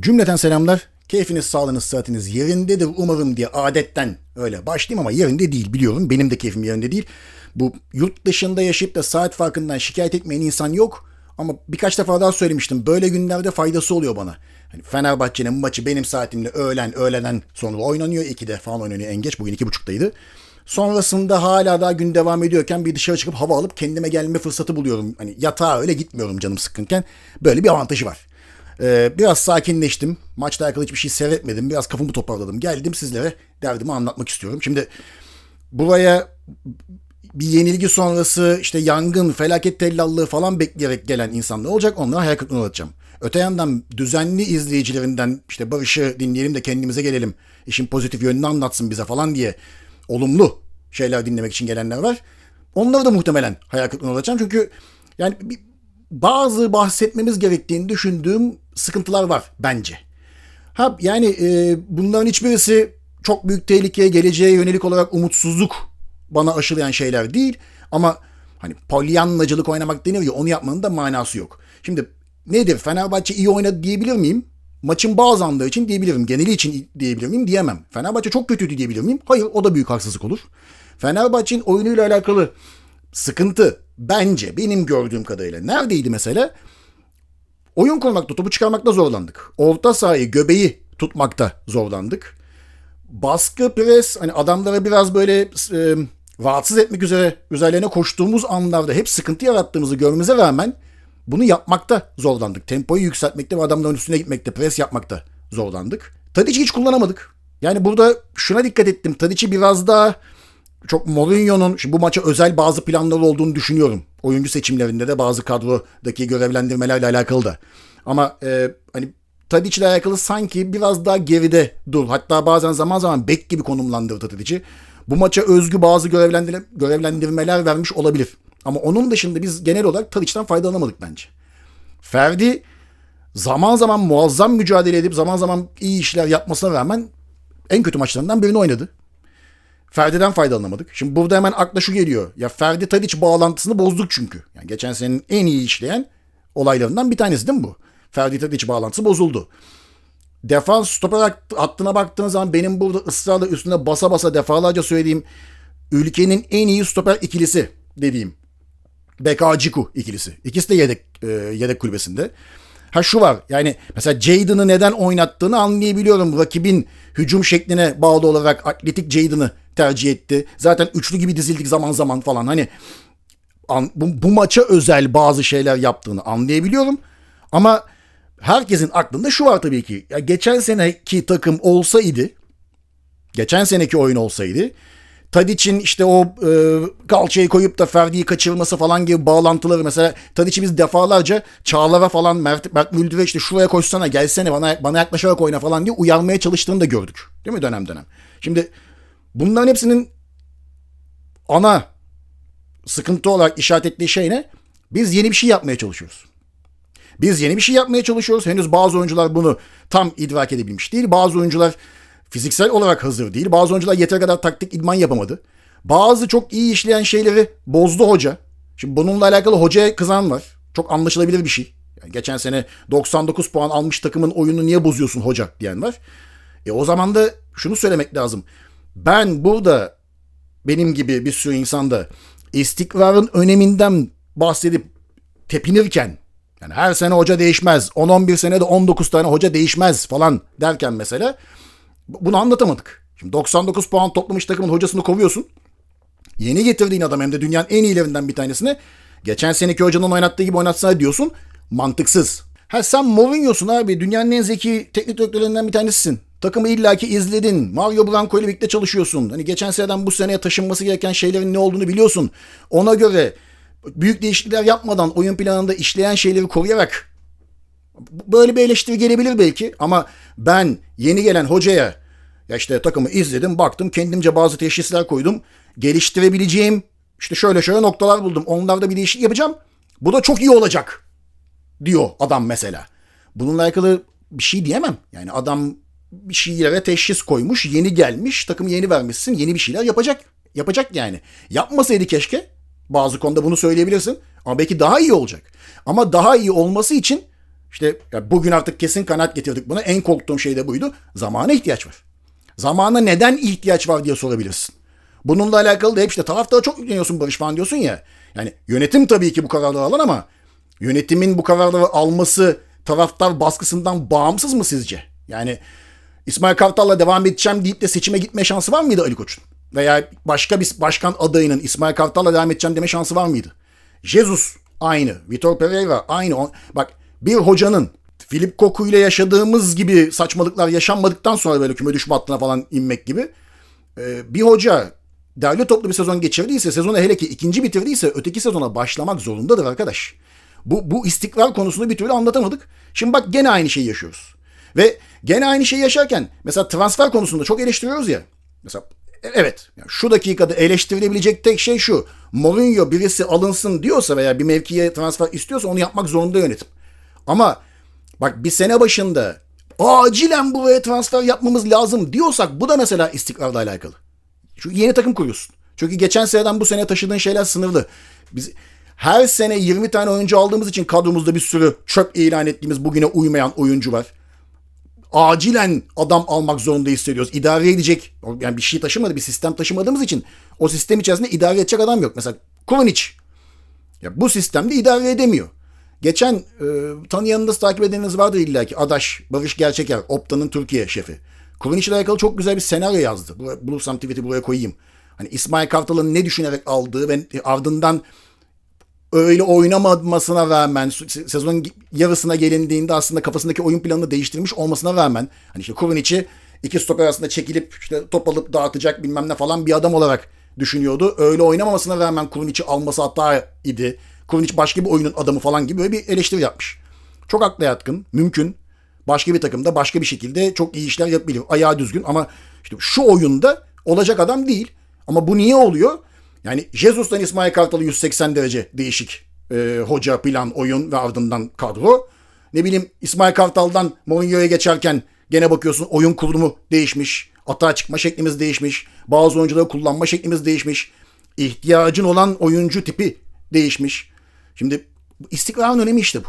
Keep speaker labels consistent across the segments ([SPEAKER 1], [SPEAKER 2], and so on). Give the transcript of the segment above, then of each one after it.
[SPEAKER 1] Cümleten selamlar. Keyfiniz, sağlığınız, sıhhatiniz yerindedir umarım diye adetten öyle başlayayım ama yerinde değil biliyorum. Benim de keyfim yerinde değil. Bu yurt dışında yaşayıp da saat farkından şikayet etmeyen insan yok. Ama birkaç defa daha söylemiştim. Böyle günlerde faydası oluyor bana. Hani Fenerbahçe'nin maçı benim saatimde öğlen, öğleden sonra oynanıyor. 2'de falan oynanıyor en geç. Bugün 2.30'daydı. Sonrasında hala daha gün devam ediyorken bir dışarı çıkıp hava alıp kendime gelme fırsatı buluyorum. Hani yatağa öyle gitmiyorum canım sıkkınken. Böyle bir avantajı var. Ee, biraz sakinleştim. Maçla alakalı hiçbir şey seyretmedim. Biraz kafamı toparladım. Geldim sizlere derdimi anlatmak istiyorum. Şimdi buraya bir yenilgi sonrası işte yangın, felaket tellallığı falan bekleyerek gelen insanlar olacak. Onlara hayal kırıklığına uğratacağım. Öte yandan düzenli izleyicilerinden işte Barış'ı dinleyelim de kendimize gelelim. İşin pozitif yönünü anlatsın bize falan diye olumlu şeyler dinlemek için gelenler var. Onları da muhtemelen hayal kırıklığına uğratacağım. Çünkü yani bazı bahsetmemiz gerektiğini düşündüğüm sıkıntılar var bence. Ha yani e, bunların hiçbirisi çok büyük tehlikeye geleceğe yönelik olarak umutsuzluk bana aşılayan şeyler değil. Ama hani polyanlacılık oynamak denir ya onu yapmanın da manası yok. Şimdi nedir Fenerbahçe iyi oynadı diyebilir miyim? Maçın bazı anları için diyebilirim. Geneli için diyebilir miyim? Diyemem. Fenerbahçe çok kötüydü diyebilir miyim? Hayır o da büyük haksızlık olur. Fenerbahçe'nin oyunuyla alakalı sıkıntı bence benim gördüğüm kadarıyla neredeydi mesela? Oyun kurmakta, topu çıkarmakta zorlandık. Orta sahayı, göbeği tutmakta zorlandık. Baskı, pres, hani adamlara biraz böyle e, rahatsız etmek üzere üzerlerine koştuğumuz anlarda hep sıkıntı yarattığımızı görmemize rağmen bunu yapmakta zorlandık. Tempoyu yükseltmekte ve adamların üstüne gitmekte, pres yapmakta zorlandık. Tadic'i hiç kullanamadık. Yani burada şuna dikkat ettim. Tadic'i biraz daha çok Mourinho'nun bu maça özel bazı planları olduğunu düşünüyorum. Oyuncu seçimlerinde de bazı kadrodaki görevlendirmelerle alakalı da. Ama e, hani Tadic ile alakalı sanki biraz daha geride dur. Hatta bazen zaman zaman bek gibi konumlandırdı Tadic'i. Bu maça özgü bazı görevlendir görevlendirmeler vermiş olabilir. Ama onun dışında biz genel olarak Tadic'ten faydalanamadık bence. Ferdi zaman zaman muazzam mücadele edip zaman zaman iyi işler yapmasına rağmen en kötü maçlarından birini oynadı. Ferdi'den faydalanamadık. Şimdi burada hemen akla şu geliyor. Ya Ferdi Tadiç bağlantısını bozduk çünkü. Yani geçen senenin en iyi işleyen olaylarından bir tanesi değil mi bu? Ferdi Tadiç bağlantısı bozuldu. Defans stoper hattına baktığınız zaman benim burada ısrarla üstüne basa basa defalarca söylediğim ülkenin en iyi stoper ikilisi dediğim Bekaciku ikilisi. İkisi de yedek e, yedek kulübesinde. Ha şu var yani mesela Jadon'ı neden oynattığını anlayabiliyorum. Rakibin hücum şekline bağlı olarak atletik Jadon'ı tercih etti. Zaten üçlü gibi dizildik zaman zaman falan. Hani an, bu, bu maça özel bazı şeyler yaptığını anlayabiliyorum. Ama herkesin aklında şu var tabii ki. Ya geçen seneki takım olsaydı, geçen seneki oyun olsaydı Tadic'in işte o e, kalçayı koyup da Ferdi'yi kaçırması falan gibi bağlantıları mesela Tadic'i biz defalarca Çağlar'a falan Mert, Mert Müldür'e işte şuraya koşsana gelsene bana, bana yaklaşarak oyna falan diye uyarmaya çalıştığını da gördük. Değil mi dönem dönem? Şimdi bunların hepsinin ana sıkıntı olarak işaret ettiği şey ne? Biz yeni bir şey yapmaya çalışıyoruz. Biz yeni bir şey yapmaya çalışıyoruz. Henüz bazı oyuncular bunu tam idrak edebilmiş değil. Bazı oyuncular fiziksel olarak hazır değil. Bazı oyuncular yeter kadar taktik idman yapamadı. Bazı çok iyi işleyen şeyleri bozdu hoca. Şimdi bununla alakalı hocaya kızan var. Çok anlaşılabilir bir şey. Yani geçen sene 99 puan almış takımın oyununu niye bozuyorsun hoca diyen var. E o zaman da şunu söylemek lazım. Ben burada benim gibi bir sürü insanda istikrarın öneminden bahsedip tepinirken yani her sene hoca değişmez. 10-11 senede 19 tane hoca değişmez falan derken mesela bunu anlatamadık. Şimdi 99 puan toplamış takımın hocasını kovuyorsun. Yeni getirdiğin adam hem de dünyanın en iyilerinden bir tanesini geçen seneki hocanın oynattığı gibi oynatsana diyorsun. Mantıksız. Ha sen Mourinho'sun abi. Dünyanın en zeki teknik direktörlerinden bir tanesisin. Takımı illaki izledin. Mario Branco ile birlikte çalışıyorsun. Hani geçen seneden bu seneye taşınması gereken şeylerin ne olduğunu biliyorsun. Ona göre büyük değişiklikler yapmadan oyun planında işleyen şeyleri koruyarak böyle bir eleştiri gelebilir belki ama ben yeni gelen hocaya ya işte takımı izledim, baktım, kendimce bazı teşhisler koydum. Geliştirebileceğim işte şöyle şöyle noktalar buldum. Onlarda bir değişiklik yapacağım. Bu da çok iyi olacak diyor adam mesela. Bununla alakalı bir şey diyemem. Yani adam bir şeylere teşhis koymuş, yeni gelmiş, takım yeni vermişsin, yeni bir şeyler yapacak. Yapacak yani. Yapmasaydı keşke. Bazı konuda bunu söyleyebilirsin. Ama belki daha iyi olacak. Ama daha iyi olması için İşte bugün artık kesin kanaat getirdik buna. En korktuğum şey de buydu. Zamana ihtiyaç var. Zamana neden ihtiyaç var diye sorabilirsin. Bununla alakalı da hep işte taraftara çok yükleniyorsun Barış falan diyorsun ya. Yani yönetim tabii ki bu kararları alan ama yönetimin bu kararları alması taraftar baskısından bağımsız mı sizce? Yani İsmail Kartal'la devam edeceğim deyip de seçime gitme şansı var mıydı Ali Koç'un? Veya başka bir başkan adayının İsmail Kartal'la devam edeceğim deme şansı var mıydı? Jesus aynı. Vitor Pereira aynı. Bak bir hocanın Filip Koku ile yaşadığımız gibi saçmalıklar yaşanmadıktan sonra böyle küme düşme hattına falan inmek gibi bir hoca derli toplu bir sezon geçirdiyse, sezonu hele ki ikinci bitirdiyse öteki sezona başlamak zorundadır arkadaş. Bu, bu istikrar konusunu bir türlü anlatamadık. Şimdi bak gene aynı şeyi yaşıyoruz. Ve gene aynı şeyi yaşarken mesela transfer konusunda çok eleştiriyoruz ya. Mesela evet yani şu dakikada eleştirilebilecek tek şey şu. Mourinho birisi alınsın diyorsa veya bir mevkiye transfer istiyorsa onu yapmak zorunda yönetim. Ama bak bir sene başında acilen buraya transfer yapmamız lazım diyorsak bu da mesela istikrarla alakalı. Çünkü yeni takım kuruyorsun. Çünkü geçen seneden bu sene taşıdığın şeyler sınırlı. Biz her sene 20 tane oyuncu aldığımız için kadromuzda bir sürü çöp ilan ettiğimiz bugüne uymayan oyuncu var. Acilen adam almak zorunda hissediyoruz. İdare edecek, yani bir şey taşımadı, bir sistem taşımadığımız için o sistem içerisinde idare edecek adam yok. Mesela Kurunic. Ya bu sistemde idare edemiyor. Geçen e, tanıyanınız, takip edeniniz vardır illa ki. Adaş, Barış Gerçeker, Opta'nın Türkiye şefi. Kurunic ile alakalı çok güzel bir senaryo yazdı. Bulursam tweet'i buraya koyayım. Hani İsmail Kartal'ın ne düşünerek aldığı ve ardından öyle oynamamasına rağmen sezonun yarısına gelindiğinde aslında kafasındaki oyun planını değiştirmiş olmasına rağmen hani işte Kurunic'i iki stoper arasında çekilip işte top alıp dağıtacak bilmem ne falan bir adam olarak düşünüyordu. Öyle oynamamasına rağmen Kurunic'i alması hata idi. Kurunic başka bir oyunun adamı falan gibi böyle bir eleştiri yapmış. Çok akla yatkın, mümkün. Başka bir takımda başka bir şekilde çok iyi işler yapabilir. Ayağı düzgün ama işte şu oyunda olacak adam değil. Ama bu niye oluyor? Yani Jesus'tan İsmail Kartal'ı 180 derece değişik e, hoca, plan, oyun ve ardından kadro. Ne bileyim İsmail Kartal'dan Mourinho'ya geçerken gene bakıyorsun oyun kurulumu değişmiş. Atağa çıkma şeklimiz değişmiş. Bazı oyuncuları kullanma şeklimiz değişmiş. İhtiyacın olan oyuncu tipi değişmiş. Şimdi istikrarın önemi işte bu.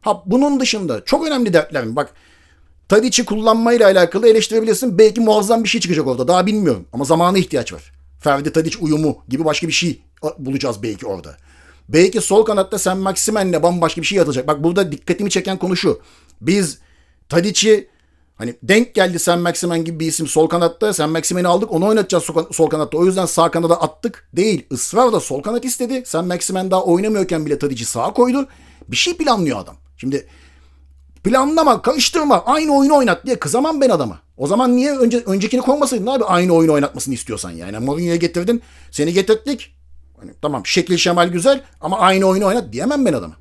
[SPEAKER 1] Ha bunun dışında çok önemli dertler mi? Bak Tadic'i kullanmayla alakalı eleştirebilirsin. Belki muazzam bir şey çıkacak orada. Daha bilmiyorum. Ama zamana ihtiyaç var. Ferdi Tadic uyumu gibi başka bir şey bulacağız belki orada. Belki sol kanatta Sen Maximen'le bambaşka bir şey atacak. Bak burada dikkatimi çeken konu şu. Biz Tadic'i hani denk geldi Sen Maximen gibi bir isim sol kanatta. Sen Maximen'i aldık onu oynatacağız sol kanatta. O yüzden sağ kanada attık. Değil. Israrla sol kanat istedi. Sen Maximen daha oynamıyorken bile Tadic'i sağa koydu. Bir şey planlıyor adam. Şimdi planlama, karıştırma, aynı oyunu oynat diye kızamam ben adama. O zaman niye önce öncekini koymasaydın abi aynı oyunu oynatmasını istiyorsan yani. Mourinho'ya getirdin, seni getirdik. Hani tamam şekil şemal güzel ama aynı oyunu oynat diyemem ben adama.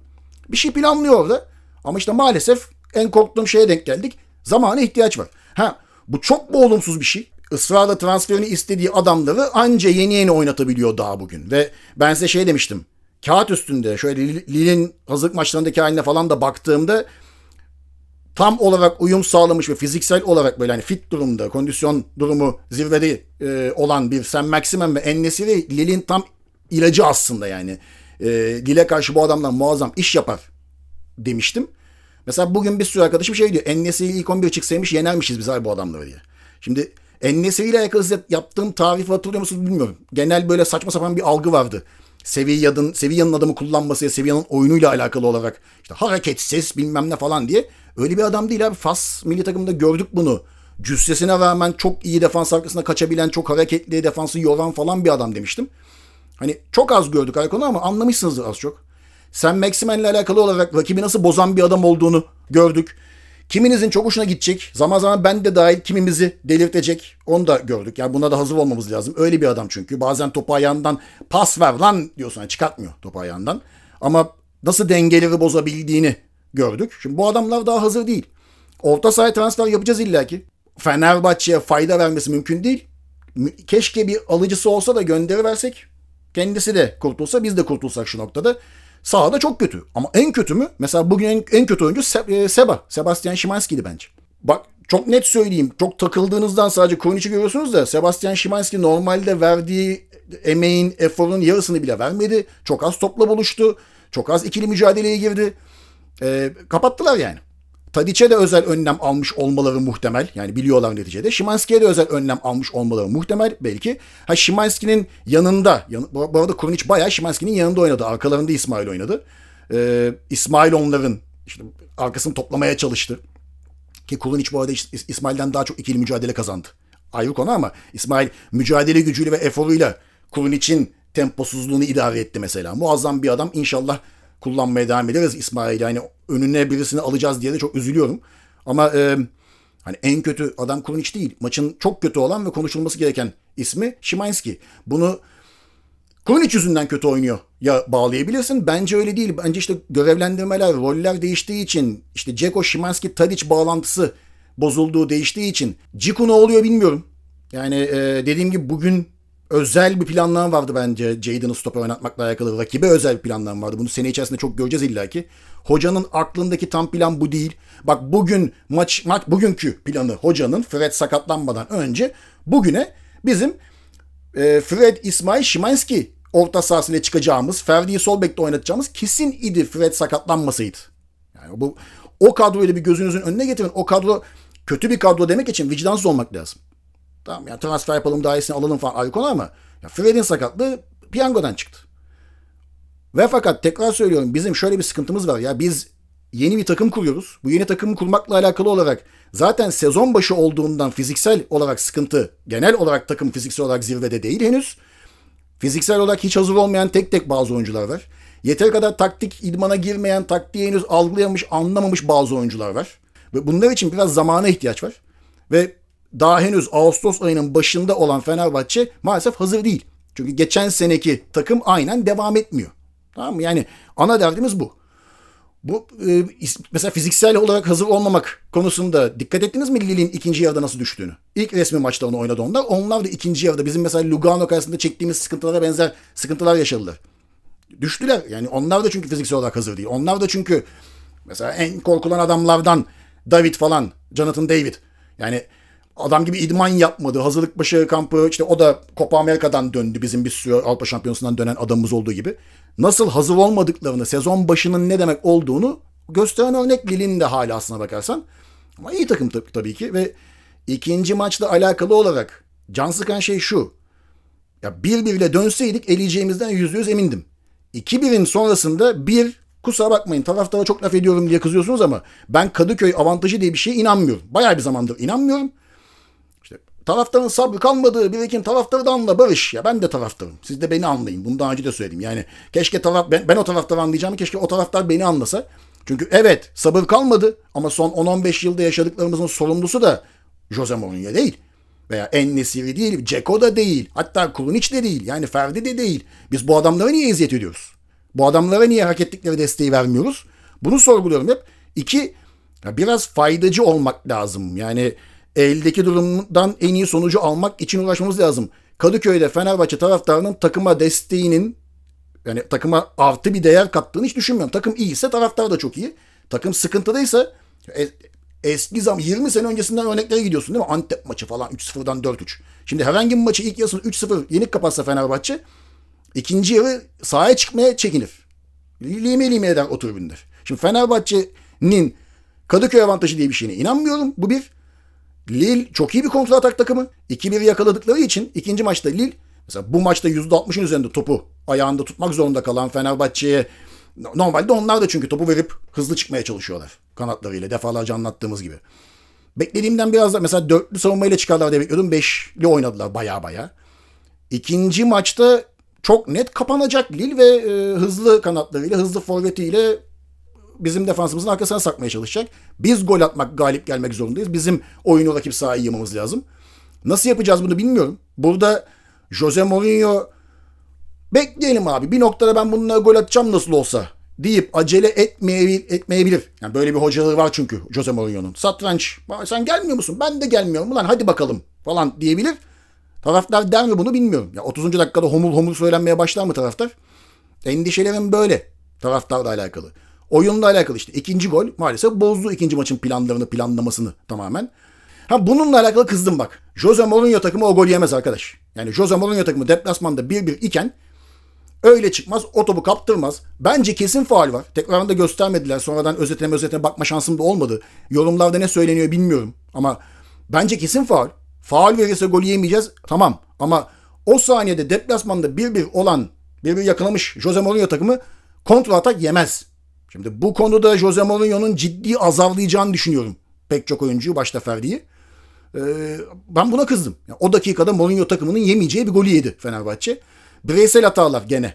[SPEAKER 1] Bir şey planlıyor orada. Ama işte maalesef en korktuğum şeye denk geldik. Zamana ihtiyaç var. Ha bu çok mu olumsuz bir şey? Israrla transferini istediği adamları anca yeni yeni oynatabiliyor daha bugün. Ve ben size şey demiştim. Kağıt üstünde şöyle Lille'in hazırlık maçlarındaki haline falan da baktığımda tam olarak uyum sağlamış ve fiziksel olarak böyle hani fit durumda, kondisyon durumu zirvede e, olan bir Sam Maximen ve Ennesiri Lille'in tam ilacı aslında yani. E, Lille karşı bu adamlar muazzam iş yapar demiştim. Mesela bugün bir sürü arkadaşım şey diyor. Ennesiri ilk 11 çıksaymış yenermişiz biz abi bu adamları diye. Şimdi Ennesiri ile alakalı yaptığım tarifi hatırlıyor musunuz bilmiyorum. Genel böyle saçma sapan bir algı vardı. Sevilla'nın Sevilla'nın adamı kullanması, Sevilla'nın oyunuyla alakalı olarak işte hareketsiz bilmem ne falan diye. Öyle bir adam değil abi. Fas milli takımında gördük bunu. Cüssesine rağmen çok iyi defans arkasına kaçabilen, çok hareketli, defansı yoran falan bir adam demiştim. Hani çok az gördük Aykonu ama anlamışsınızdır az çok. Sen Maximen'le alakalı olarak rakibi nasıl bozan bir adam olduğunu gördük. Kiminizin çok hoşuna gidecek. Zaman zaman ben de dahil kimimizi delirtecek. Onu da gördük. Yani buna da hazır olmamız lazım. Öyle bir adam çünkü. Bazen topu ayağından pas ver lan diyorsun. Yani çıkartmıyor topu ayağından. Ama nasıl dengeleri bozabildiğini gördük. Şimdi bu adamlar daha hazır değil. Orta sahaya transfer yapacağız illaki. Fenerbahçe'ye fayda vermesi mümkün değil. Keşke bir alıcısı olsa da gönderi versek. Kendisi de kurtulsa biz de kurtulsak şu noktada. Sahada çok kötü. Ama en kötü mü? Mesela bugün en, en kötü oyuncu Se- e, Seba. Sebastian Szymanski'ydi bence. Bak çok net söyleyeyim. Çok takıldığınızdan sadece Kornic'i görüyorsunuz da Sebastian Szymanski normalde verdiği emeğin, eforun yarısını bile vermedi. Çok az topla buluştu. Çok az ikili mücadeleye girdi. e, kapattılar yani. Tadic'e de özel önlem almış olmaları muhtemel. Yani biliyorlar neticede. Şimanski'ye de özel önlem almış olmaları muhtemel belki. Ha Şimanski'nin yanında, yan, bu, arada Kurnic bayağı Şimanski'nin yanında oynadı. Arkalarında İsmail oynadı. Ee, İsmail onların işte arkasını toplamaya çalıştı. Ki Kurnic bu arada İs- İsmail'den daha çok ikili mücadele kazandı. Ayrı konu ama İsmail mücadele gücüyle ve eforuyla Kurnic'in temposuzluğunu idare etti mesela. Muazzam bir adam. İnşallah kullanmaya devam ederiz İsmail. Yani önüne birisini alacağız diye de çok üzülüyorum. Ama e, hani en kötü adam Kurnic değil. Maçın çok kötü olan ve konuşulması gereken ismi Şimanski. Bunu Kurnic yüzünden kötü oynuyor ya bağlayabilirsin. Bence öyle değil. Bence işte görevlendirmeler, roller değiştiği için işte Ceko, Şimanski, Tadic bağlantısı bozulduğu değiştiği için Ciku ne oluyor bilmiyorum. Yani e, dediğim gibi bugün özel bir planlar vardı bence Jadon'ı stoper oynatmakla alakalı. Rakibe özel bir planlar vardı. Bunu sene içerisinde çok göreceğiz illaki. Hocanın aklındaki tam plan bu değil. Bak bugün maç, maç bugünkü planı hocanın Fred sakatlanmadan önce bugüne bizim e, Fred, İsmail, Şimanski orta sahasıyla çıkacağımız, Ferdi'yi sol bekte oynatacağımız kesin idi Fred sakatlanmasaydı. Yani bu o kadroyla bir gözünüzün önüne getirin. O kadro kötü bir kadro demek için vicdansız olmak lazım. Tamam yani transfer yapalım daha iyisini alalım falan ayrı konu ama ya Fred'in sakatlığı piyangodan çıktı. Ve fakat tekrar söylüyorum bizim şöyle bir sıkıntımız var ya biz yeni bir takım kuruyoruz. Bu yeni takımı kurmakla alakalı olarak zaten sezon başı olduğundan fiziksel olarak sıkıntı genel olarak takım fiziksel olarak zirvede değil henüz. Fiziksel olarak hiç hazır olmayan tek tek bazı oyuncular var. Yeteri kadar taktik idmana girmeyen, taktiği henüz algılayamamış, anlamamış bazı oyuncular var. Ve bunlar için biraz zamana ihtiyaç var. Ve daha henüz Ağustos ayının başında olan Fenerbahçe maalesef hazır değil. Çünkü geçen seneki takım aynen devam etmiyor. Tamam mı? Yani ana derdimiz bu. Bu e, mesela fiziksel olarak hazır olmamak konusunda dikkat ettiniz mi Lille'in ikinci yarıda nasıl düştüğünü? İlk resmi maçta onu oynadı onlar. Onlar da ikinci yarıda bizim mesela Lugano karşısında çektiğimiz sıkıntılara benzer sıkıntılar yaşadılar. Düştüler. Yani onlar da çünkü fiziksel olarak hazır değil. Onlar da çünkü mesela en korkulan adamlardan David falan, Jonathan David. Yani adam gibi idman yapmadı. Hazırlık başı kampı işte o da Copa Amerika'dan döndü. Bizim bir sürü Avrupa Şampiyonası'ndan dönen adamımız olduğu gibi. Nasıl hazır olmadıklarını, sezon başının ne demek olduğunu gösteren örnek Lille'in de hala aslına bakarsan. Ama iyi takım tabii, tabii ki ve ikinci maçla alakalı olarak can sıkan şey şu. Ya bir birle dönseydik eleyeceğimizden yüzde yüz emindim. 2-1'in sonrasında bir kusura bakmayın taraftara çok laf ediyorum diye kızıyorsunuz ama ben Kadıköy avantajı diye bir şeye inanmıyorum. Bayağı bir zamandır inanmıyorum. Taraftarın sabrı kalmadığı birikim taraftarı da anla Barış. Ya ben de taraftarım. Siz de beni anlayın. Bunu daha önce de söyledim. Yani keşke taraf ben, ben o taraftarı anlayacağım. Keşke o taraftar beni anlasa. Çünkü evet sabır kalmadı ama son 10-15 yılda yaşadıklarımızın sorumlusu da Jose Mourinho değil. Veya En Nesiri değil, Ceko da değil. Hatta Kurunic de değil. Yani Ferdi de değil. Biz bu adamlara niye eziyet ediyoruz? Bu adamlara niye hak ettikleri desteği vermiyoruz? Bunu sorguluyorum hep. İki, biraz faydacı olmak lazım. Yani eldeki durumdan en iyi sonucu almak için uğraşmamız lazım. Kadıköy'de Fenerbahçe taraftarının takıma desteğinin yani takıma artı bir değer kattığını hiç düşünmüyorum. Takım iyiyse taraftar da çok iyi. Takım sıkıntıdaysa e, eski zaman 20 sene öncesinden örneklere gidiyorsun değil mi? Antep maçı falan 3-0'dan 4-3. Şimdi herhangi bir maçı ilk yarısını 3-0 yenik kapatsa Fenerbahçe ikinci yarı sahaya çıkmaya çekinir. Lime lime eder o tribünler. Şimdi Fenerbahçe'nin Kadıköy avantajı diye bir şeyine inanmıyorum. Bu bir. Lille çok iyi bir kontra atak takımı. 2-1 yakaladıkları için ikinci maçta Lille mesela bu maçta %60'ın üzerinde topu ayağında tutmak zorunda kalan Fenerbahçe'ye normalde onlar da çünkü topu verip hızlı çıkmaya çalışıyorlar kanatlarıyla defalarca anlattığımız gibi. Beklediğimden biraz da mesela dörtlü savunmayla çıkarlar diye bekliyordum. Beşli oynadılar baya baya. İkinci maçta çok net kapanacak Lille ve e, hızlı kanatlarıyla, hızlı forvetiyle bizim defansımızın arkasına sakmaya çalışacak. Biz gol atmak, galip gelmek zorundayız. Bizim oyunu rakip sahaya yığmamız lazım. Nasıl yapacağız bunu bilmiyorum. Burada Jose Mourinho bekleyelim abi. Bir noktada ben bununla gol atacağım nasıl olsa deyip acele etmeyebilir. etmeyebilir. Yani böyle bir hocalığı var çünkü Jose Mourinho'nun. Satranç. Sen gelmiyor musun? Ben de gelmiyorum. Ulan hadi bakalım falan diyebilir. Taraftar der mi bunu bilmiyorum. Ya 30. dakikada homur homur söylenmeye başlar mı taraftar? Endişelerim böyle taraftarla alakalı. Oyunla alakalı işte. ikinci gol maalesef bozdu ikinci maçın planlarını, planlamasını tamamen. Ha bununla alakalı kızdım bak. Jose Mourinho takımı o gol yemez arkadaş. Yani Jose Mourinho takımı deplasmanda 1-1 iken Öyle çıkmaz. O topu kaptırmaz. Bence kesin faal var. Tekrarında göstermediler. Sonradan özetine özetine bakma şansım da olmadı. Yorumlarda ne söyleniyor bilmiyorum. Ama bence kesin faal. Faal verirse gol yemeyeceğiz. Tamam. Ama o saniyede deplasmanda 1-1 olan 1-1 yakalamış Jose Mourinho takımı kontra atak yemez. Şimdi bu konuda Jose Mourinho'nun ciddi azarlayacağını düşünüyorum. Pek çok oyuncuyu başta Ferdi'yi. Ee, ben buna kızdım. Yani o dakikada Mourinho takımının yemeyeceği bir golü yedi Fenerbahçe. Bireysel hatalar gene.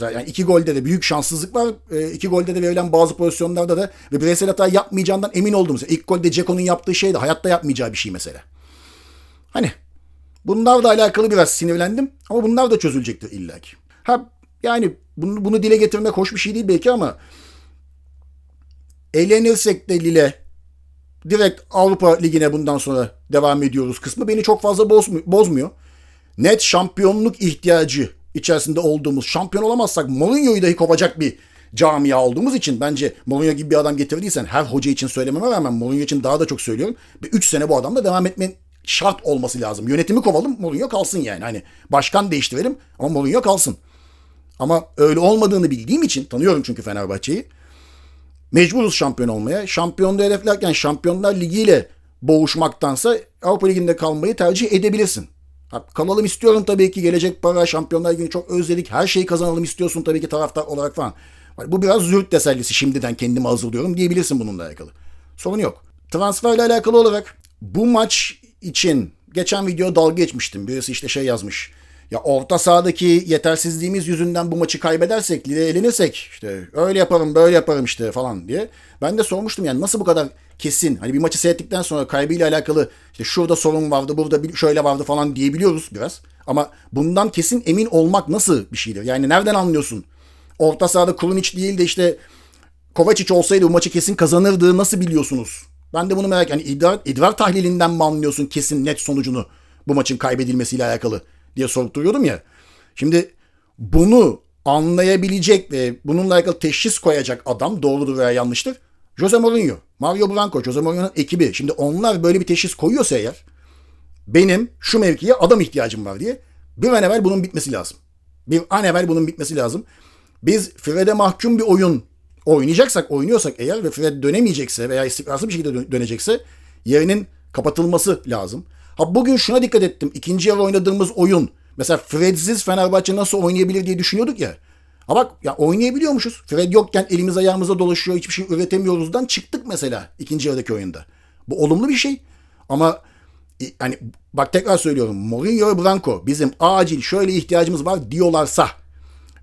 [SPEAKER 1] Yani iki golde de büyük şanssızlık var. Ee, iki golde de verilen bazı pozisyonlarda da ve bireysel hata yapmayacağından emin oldum. Mesela ilk golde Ceko'nun yaptığı şey de hayatta yapmayacağı bir şey mesela. Hani bunlarla alakalı biraz sinirlendim ama bunlar da çözülecektir illaki. Ha yani bunu, bunu dile getirmek hoş bir şey değil belki ama eğlenirsek de Lille direkt Avrupa Ligi'ne bundan sonra devam ediyoruz kısmı beni çok fazla bozmu- bozmuyor. Net şampiyonluk ihtiyacı içerisinde olduğumuz, şampiyon olamazsak Mourinho'yu dahi kovacak bir camia olduğumuz için bence Mourinho gibi bir adam getirdiysen her hoca için söylememe rağmen Mourinho için daha da çok söylüyorum. Bir 3 sene bu adamla devam etmenin şart olması lazım. Yönetimi kovalım Mourinho kalsın yani. Hani başkan değiştirelim ama Mourinho kalsın. Ama öyle olmadığını bildiğim için tanıyorum çünkü Fenerbahçe'yi. Mecburuz şampiyon olmaya. Şampiyonluğu hedeflerken Şampiyonlar Ligi ile boğuşmaktansa Avrupa Ligi'nde kalmayı tercih edebilirsin. Kalalım istiyorum tabii ki. Gelecek para, Şampiyonlar Ligi'ni çok özledik. Her şeyi kazanalım istiyorsun tabii ki taraftar olarak falan. Bu biraz züğürt tesellisi şimdiden kendimi hazırlıyorum diyebilirsin bununla alakalı. Sorun yok. Transferle alakalı olarak bu maç için geçen video dalga geçmiştim. Birisi işte şey yazmış. Ya orta sahadaki yetersizliğimiz yüzünden bu maçı kaybedersek, elenirsek işte öyle yaparım böyle yaparım işte falan diye. Ben de sormuştum yani nasıl bu kadar kesin hani bir maçı seyrettikten sonra kaybıyla alakalı işte şurada sorun vardı burada şöyle vardı falan diyebiliyoruz biraz. Ama bundan kesin emin olmak nasıl bir şeydir? Yani nereden anlıyorsun? Orta sahada Kulunic değil de işte Kovacic olsaydı bu maçı kesin kazanırdı nasıl biliyorsunuz? Ben de bunu merak yani idrar, idrar tahlilinden mi anlıyorsun kesin net sonucunu bu maçın kaybedilmesiyle alakalı diye sorup duruyordum ya. Şimdi bunu anlayabilecek ve bununla alakalı teşhis koyacak adam doğrudur veya yanlıştır. Jose Mourinho, Mario Branco, Jose Mourinho'nun ekibi. Şimdi onlar böyle bir teşhis koyuyorsa eğer benim şu mevkiye adam ihtiyacım var diye bir an evvel bunun bitmesi lazım. Bir an evvel bunun bitmesi lazım. Biz Fred'e mahkum bir oyun oynayacaksak, oynuyorsak eğer ve Fred dönemeyecekse veya istikrarsız bir şekilde dönecekse yerinin kapatılması lazım. Ha bugün şuna dikkat ettim. İkinci yarı oynadığımız oyun. Mesela Fred'siz Fenerbahçe nasıl oynayabilir diye düşünüyorduk ya. Ha bak ya oynayabiliyormuşuz. Fred yokken elimiz ayağımıza dolaşıyor. Hiçbir şey üretemiyoruzdan çıktık mesela ikinci yarıdaki oyunda. Bu olumlu bir şey. Ama hani bak tekrar söylüyorum. Mourinho ve Branco bizim acil şöyle ihtiyacımız var diyorlarsa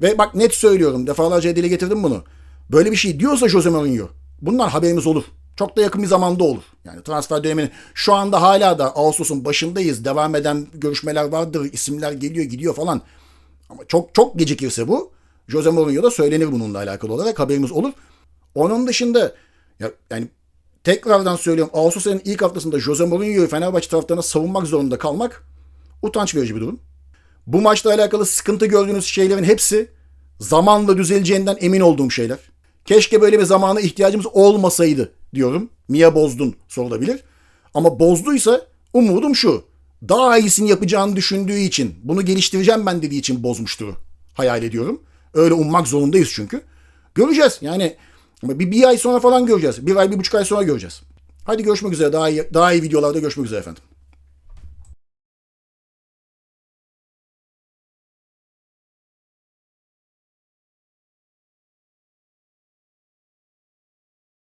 [SPEAKER 1] ve bak net söylüyorum defalarca dile getirdim bunu. Böyle bir şey diyorsa Jose Mourinho bunlar haberimiz olur. Çok da yakın bir zamanda olur. Yani transfer döneminin şu anda hala da Ağustos'un başındayız. Devam eden görüşmeler vardır. isimler geliyor gidiyor falan. Ama çok çok gecikirse bu Jose Mourinho da söylenir bununla alakalı olarak haberimiz olur. Onun dışında ya, yani tekrardan söylüyorum Ağustos ayının ilk haftasında Jose Mourinho'yu Fenerbahçe taraftarına savunmak zorunda kalmak utanç verici bir durum. Bu maçla alakalı sıkıntı gördüğünüz şeylerin hepsi zamanla düzeleceğinden emin olduğum şeyler. Keşke böyle bir zamana ihtiyacımız olmasaydı diyorum. Niye bozdun sorulabilir. Ama bozduysa umudum şu. Daha iyisini yapacağını düşündüğü için, bunu geliştireceğim ben dediği için bozmuştur. Hayal ediyorum. Öyle ummak zorundayız çünkü. Göreceğiz. Yani bir, bir ay sonra falan göreceğiz. Bir ay, bir buçuk ay sonra göreceğiz. Hadi görüşmek üzere. Daha iyi, daha iyi videolarda görüşmek üzere efendim.